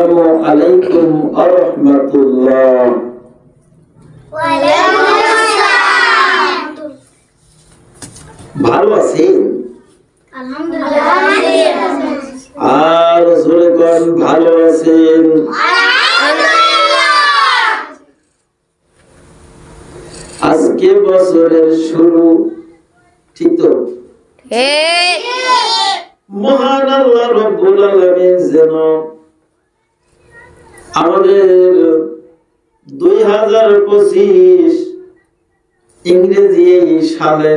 আসসালামু আলাইকুম ওয়া রাহমাতুল্লাহ ভালো আছেন? আর জোরে কোন ভালো আছেন? আজকে বছরের শুরু ঠিক তো? মহান আল্লাহ রব্বুল আলামিন যেন আমাদের দুই হাজার পঁচিশ ইংরেজি এই সালে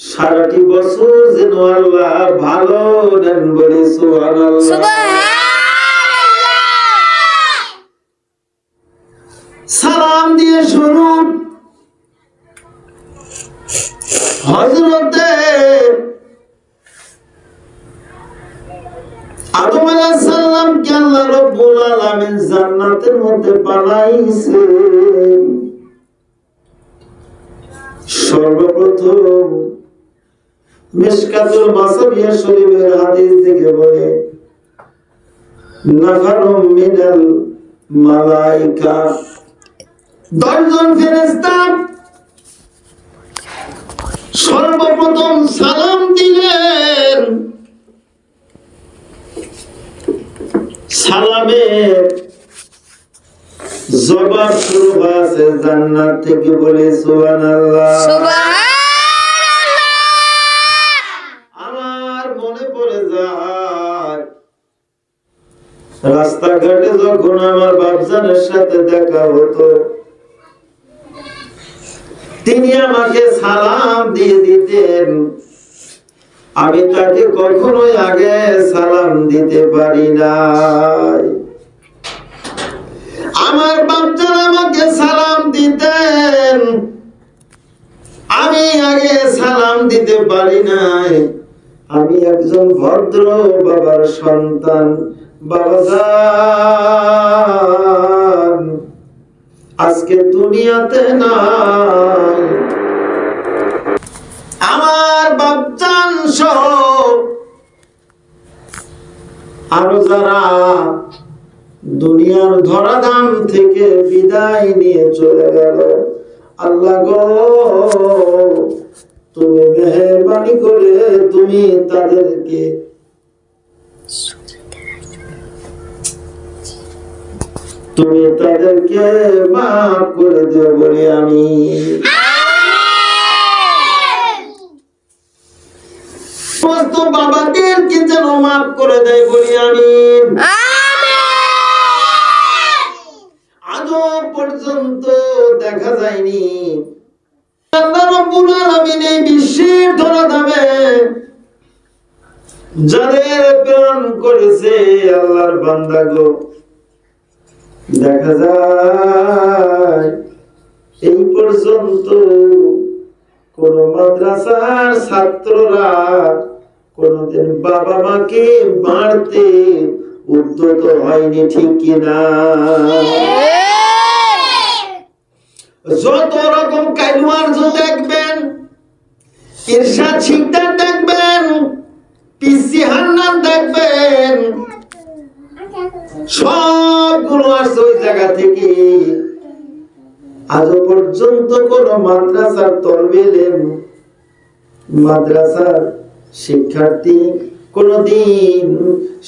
সারাটি বছর যেন আল্লাহ ভালো দেন বলে সালাম দিয়ে শুরু হজরতে আদম আলাইহিস সালাম কে আল্লাহ আলামিন জান্নাতের মধ্যে বানাইছে সর্বপ্রথম মিশকাতুল মাসাবিয়া শরীফের হাদিস থেকে বলে, নাফারুম মিনাল মালাইকা। দশজন ফেরেশতা সর্বপ্রথম সালাম দিলেন সালামের জবাব শুরু আছে জান্নাত থেকে বলে সুবহানাল্লাহ। আমার মনে পড়ে যায়, রাস্তাঘাটে যখন আমার বাপজানের সাথে দেখা হতো, তিনি আমাকে সালাম দিয়ে দিতেন। আমি তাকে কখনোই আগে সালাম দিতে পারি নাই। দিতে পারি নাই। আমি একজন ভদ্র বাবার সন্তান আজকে দুনিয়াতে নাই। আমার বাচ্চান সহ আরও যারা দুনিয়ার ধরাধাম থেকে বিদায় নিয়ে চলে গেল, আল্লাহ গো তুমি মেহরবানি করে তুমি তাদেরকে তুমি তাদেরকে মাফ করে দেও বলে আমি। সমস্ত বাবাদেরকে যেন মাফ করে দেয় বলি আমি। আজও পর্যন্ত দেখা যায়নি। রাব্বুল আলামিন এই যাদের প্রেরণ করেছে আল্লাহর বান্দা গো, দেখা যায় এই পর্যন্ত কোন মাদ্রাসার ছাত্ররা কোনদিন বাবা মাকে মারতে উদ্যত হয়নি, ঠিক কিনা? যত রকম কাইলুয়ার্জ দেখবেন, ইরশাদ শিকদার দেখবেন, পিসি হান্নান দেখবেন, সবগুলো আসছে ওই জায়গা থেকে। আজও পর্যন্ত কোন মাদ্রাসার তলবেলেন মাদ্রাসার শিক্ষার্থী কোনদিন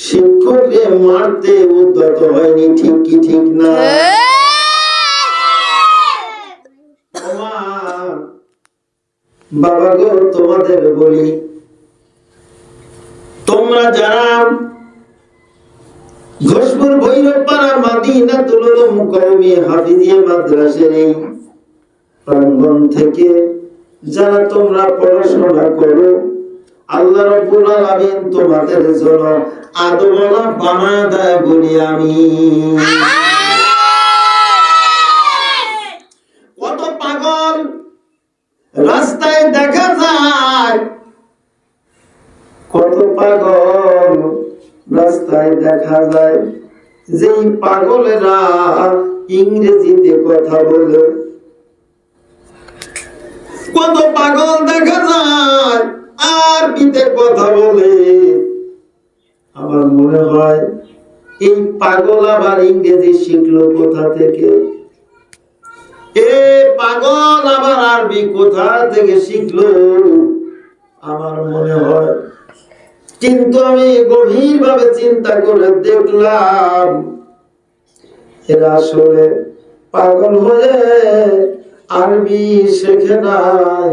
শিক্ষককে মারতে উদ্যত হয়নি, ঠিক কি ঠিক না? বাবা গো, তোমাদের বলি, তোমরা যারা ঘোষপুর ভৈরব পাড়া মাদিনা তুলুল মুকামি হাফিজিয়া মাদ্রাসার এই প্রাঙ্গণ থেকে যারা তোমরা পড়াশোনা করো, আল্লাহ রাব্বুল আলামিন তোমাদের জন্য আদমলা বানা দেয় বলি আমি। রাস্তায় দেখা যায়। যেই পাগলেরা ইংরেজিতে কথা বলে। কত পাগল দেখা যায়, আরবিতে কথা বলে। আমার মনে হয়, এই পাগল আবার ইংরেজি শিখলো কোথা থেকে? এ পাগল আবার আরবি কোথা থেকে শিখলো? আমার মনে হয় কিন্তু আমি গভীর ভাবে চিন্তা করে দেখলাম, এরা আসলে পাগল হয়ে আরবি শেখে নাই।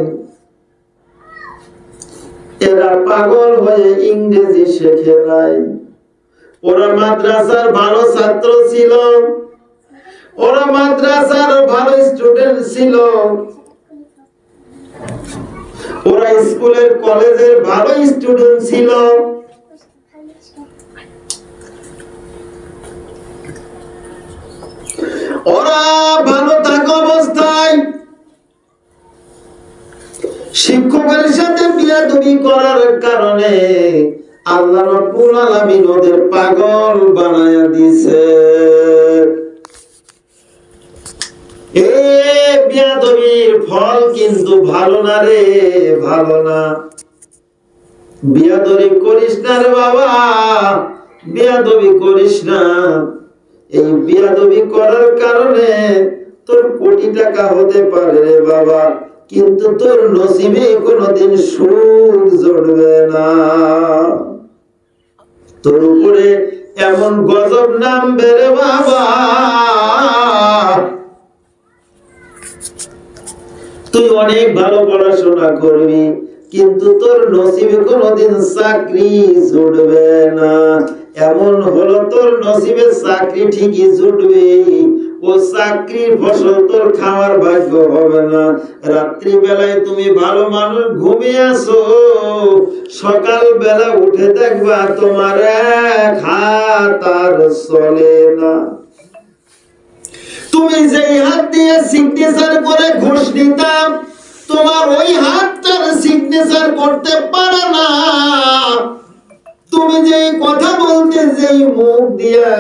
এরা পাগল হয়ে ইংরেজি শেখে নাই। ওরা মাদ্রাসার ভালো ছাত্র ছিল, ওরা মাদ্রাসার ভালো স্টুডেন্ট ছিল। ওরা স্কুলের কলেজের ভালো স্টুডেন্ট ছিল। ওরা ভালো থাকা অবস্থায় শিক্ষকের সাথে বিয়াদবি করার কারণে আল্লাহ রাব্বুল আলামিন ওদের পাগল বানায়া দিছে ফল কিন্তু ভালো না রে, ভালো না। বিয়াদবি করিস না রে বাবা, বিয়াদবি করিস না। এই বিয়াদবি করার কারণে তোর কোটি টাকা হতে পারে রে বাবা, কিন্তু তোর নসিবে কোনোদিন সুখ জড়বে না। তোর উপরে এমন গজব নামবে রে বাবা তুই অনেক ভালো পড়াশোনা করবি, কিন্তু তোর নসিবে কোনোদিন চাকরি জুটবে না। এমন হলো তোর নসিবে চাকরি ঠিকই জুটবে। ও চাকরির ফসল তোর খাওয়ার ভাগ্য হবে না। তুমি ভালো মানুষ ঘুমিয়ে আসো। সকাল বেলা উঠে দেখবা তোমার এক আর চলে না। তুমি যেই দিয়ে সিগনেচার করে ঘুষ নিতাম তোমার ওই হাতটার সিগনেচার করতে পারে না। তুমি যে কথা বলতে যেই মুখ দিয়া